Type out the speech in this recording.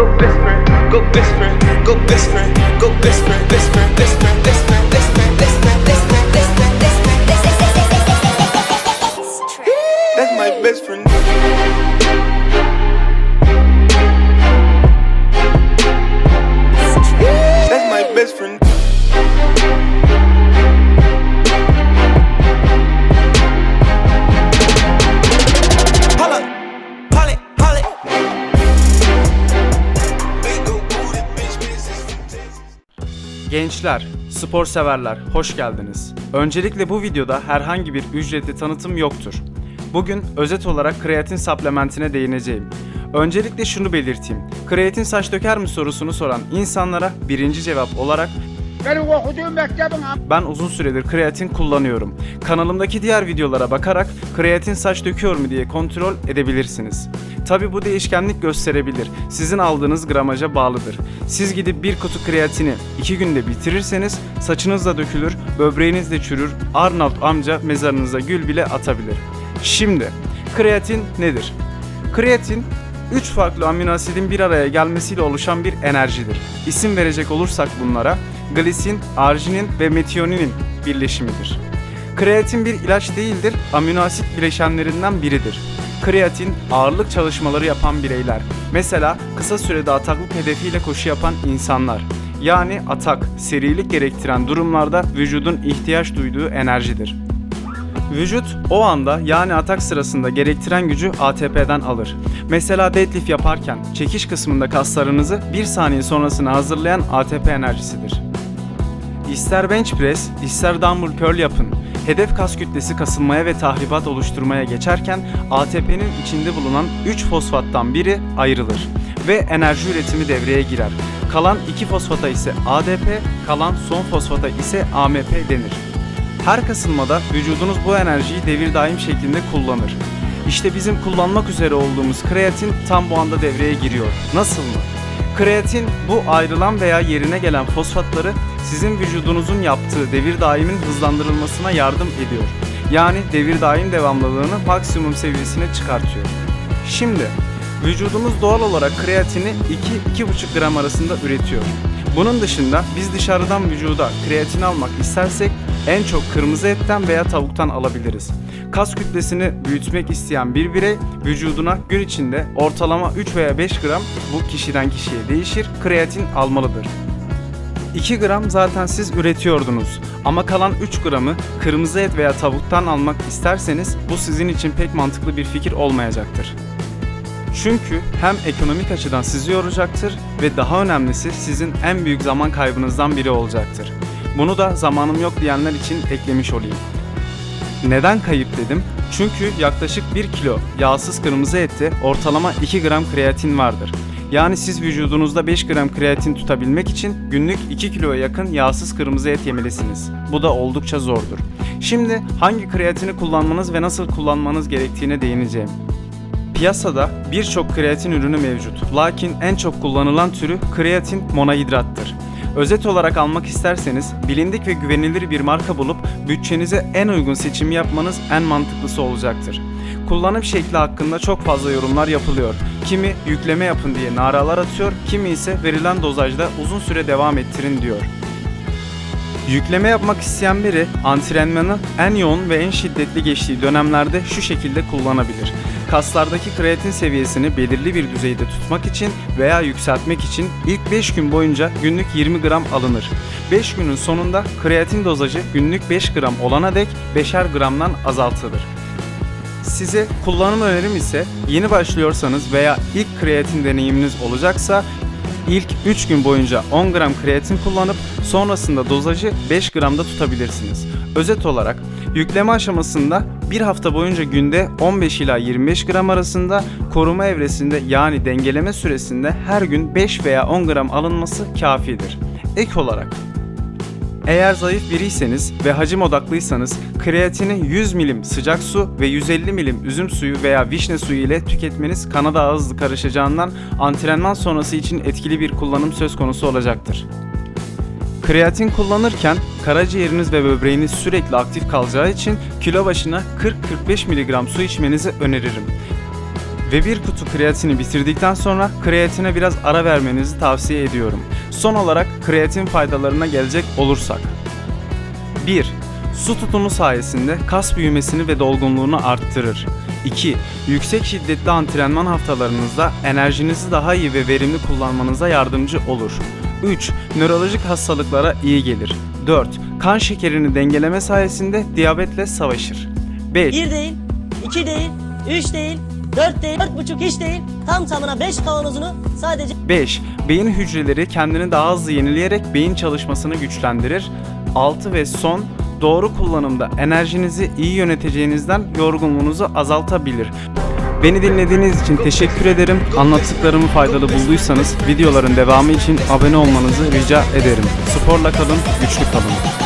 go best friend, go best friend, go best friend, go best friend, best friend, best friend, best friend, best friend, best friend, best friend, best friend, best friend, best friend. That's my best friend. That's my best friend. Gençler, spor severler, hoş geldiniz. Öncelikle bu videoda herhangi bir ücretli tanıtım yoktur. Bugün özet olarak kreatin supplementine değineceğim. Öncelikle şunu belirteyim. Kreatin saç döker mi sorusunu soran insanlara birinci cevap olarak Ben uzun süredir kreatin kullanıyorum. Kanalımdaki diğer videolara bakarak kreatin saç döküyor mu diye kontrol edebilirsiniz. Tabi bu değişkenlik gösterebilir. Sizin aldığınız gramaja bağlıdır. Siz gidip bir kutu kreatini 2 günde bitirirseniz saçınız da dökülür, böbreğiniz de çürür, Arnold amca mezarınıza gül bile atabilir. Şimdi kreatin nedir? Kreatin 3 farklı amino asidin bir araya gelmesiyle oluşan bir enerjidir. İsim verecek olursak bunlara glisin, arginin ve metioninin birleşimidir. Kreatin bir ilaç değildir, amino asit bileşenlerinden biridir. Kreatin ağırlık çalışmaları yapan bireyler, mesela kısa sürede ataklık hedefiyle koşu yapan insanlar, yani atak, serilik gerektiren durumlarda vücudun ihtiyaç duyduğu enerjidir. Vücut o anda yani atak sırasında gerektiren gücü ATP'den alır. Mesela deadlift yaparken çekiş kısmında kaslarınızı bir saniye sonrasına hazırlayan ATP enerjisidir. İster bench press, ister dumbbell curl yapın. Hedef kas kütlesi kasılmaya ve tahribat oluşturmaya geçerken ATP'nin içinde bulunan 3 fosfattan biri ayrılır ve enerji üretimi devreye girer. Kalan 2 fosfata ise ADP, kalan son fosfata ise AMP denir. Her kasılmada vücudunuz bu enerjiyi devir daim şeklinde kullanır. İşte bizim kullanmak üzere olduğumuz kreatin tam bu anda devreye giriyor. Nasıl mı? Kreatin bu ayrılan veya yerine gelen fosfatları sizin vücudunuzun yaptığı devir daimin hızlandırılmasına yardım ediyor. Yani devir daim devamlılığını maksimum seviyesine çıkartıyor. Şimdi vücudumuz doğal olarak kreatini 2-2,5 gram arasında üretiyor. Bunun dışında biz dışarıdan vücuda kreatin almak istersek en çok kırmızı etten veya tavuktan alabiliriz. Kas kütlesini büyütmek isteyen bir birey vücuduna gün içinde ortalama 3 veya 5 gram bu kişiden kişiye değişir kreatin almalıdır. 2 gram zaten siz üretiyordunuz ama kalan 3 gramı kırmızı et veya tavuktan almak isterseniz bu sizin için pek mantıklı bir fikir olmayacaktır. Çünkü hem ekonomik açıdan sizi yoracaktır ve daha önemlisi sizin en büyük zaman kaybınızdan biri olacaktır. Bunu da zamanım yok diyenler için eklemiş olayım. Neden kayıp dedim? Çünkü yaklaşık 1 kilo yağsız kırmızı ette ortalama 2 gram kreatin vardır. Yani siz vücudunuzda 5 gram kreatin tutabilmek için günlük 2 kiloya yakın yağsız kırmızı et yemelisiniz. Bu da oldukça zordur. Şimdi hangi kreatini kullanmanız ve nasıl kullanmanız gerektiğine değineceğim. Piyasada birçok kreatin ürünü mevcut. Lakin en çok kullanılan türü kreatin monohidrattır. Özet olarak almak isterseniz bilindik ve güvenilir bir marka bulup bütçenize en uygun seçimi yapmanız en mantıklısı olacaktır. Kullanım şekli hakkında çok fazla yorumlar yapılıyor. Kimi yükleme yapın diye naralar atıyor, kimi ise verilen dozajda uzun süre devam ettirin diyor. Yükleme yapmak isteyen biri antrenmanı en yoğun ve en şiddetli geçtiği dönemlerde şu şekilde kullanabilir. Kaslardaki kreatin seviyesini belirli bir düzeyde tutmak için veya yükseltmek için ilk 5 gün boyunca günlük 20 gram alınır. 5 günün sonunda kreatin dozajı günlük 5 gram olana dek 5'er gramdan azaltılır. Size kullanım önerim ise yeni başlıyorsanız veya ilk kreatin deneyiminiz olacaksa ilk 3 gün boyunca 10 gram kreatin kullanıp sonrasında dozajı 5 gramda tutabilirsiniz. Özet olarak yükleme aşamasında bir hafta boyunca günde 15 ila 25 gram arasında koruma evresinde yani dengeleme süresinde her gün 5 veya 10 gram alınması kafidir. Ek olarak eğer zayıf biriyseniz ve hacim odaklıysanız kreatini 100 milim sıcak su ve 150 milim üzüm suyu veya vişne suyu ile tüketmeniz kana daha hızlı karışacağından antrenman sonrası için etkili bir kullanım söz konusu olacaktır. Kreatin kullanırken karaciğeriniz ve böbreğiniz sürekli aktif kalacağı için kilo başına 40-45 mg su içmenizi öneririm. Ve bir kutu kreatini bitirdikten sonra kreatine biraz ara vermenizi tavsiye ediyorum. Son olarak kreatin faydalarına gelecek olursak. 1. Su tutumu sayesinde kas büyümesini ve dolgunluğunu arttırır. 2. Yüksek şiddetli antrenman haftalarınızda enerjinizi daha iyi ve verimli kullanmanıza yardımcı olur. 3. Nörolojik hastalıklara iyi gelir. 4. Kan şekerini dengeleme sayesinde diyabetle savaşır. 5. 1 değil, 2 değil, 3 değil, 4 değil, 4,5 hiç değil. Tam tamına 5 kavanozunu sadece 5. Beyin hücreleri kendini daha hızlı yenileyerek beyin çalışmasını güçlendirir. 6 ve son doğru kullanımda enerjinizi iyi yöneteceğinizden yorgunluğunuzu azaltabilir. Beni dinlediğiniz için teşekkür ederim. Anlattıklarımı faydalı bulduysanız videoların devamı için abone olmanızı rica ederim. Sporla kalın, güçlü kalın.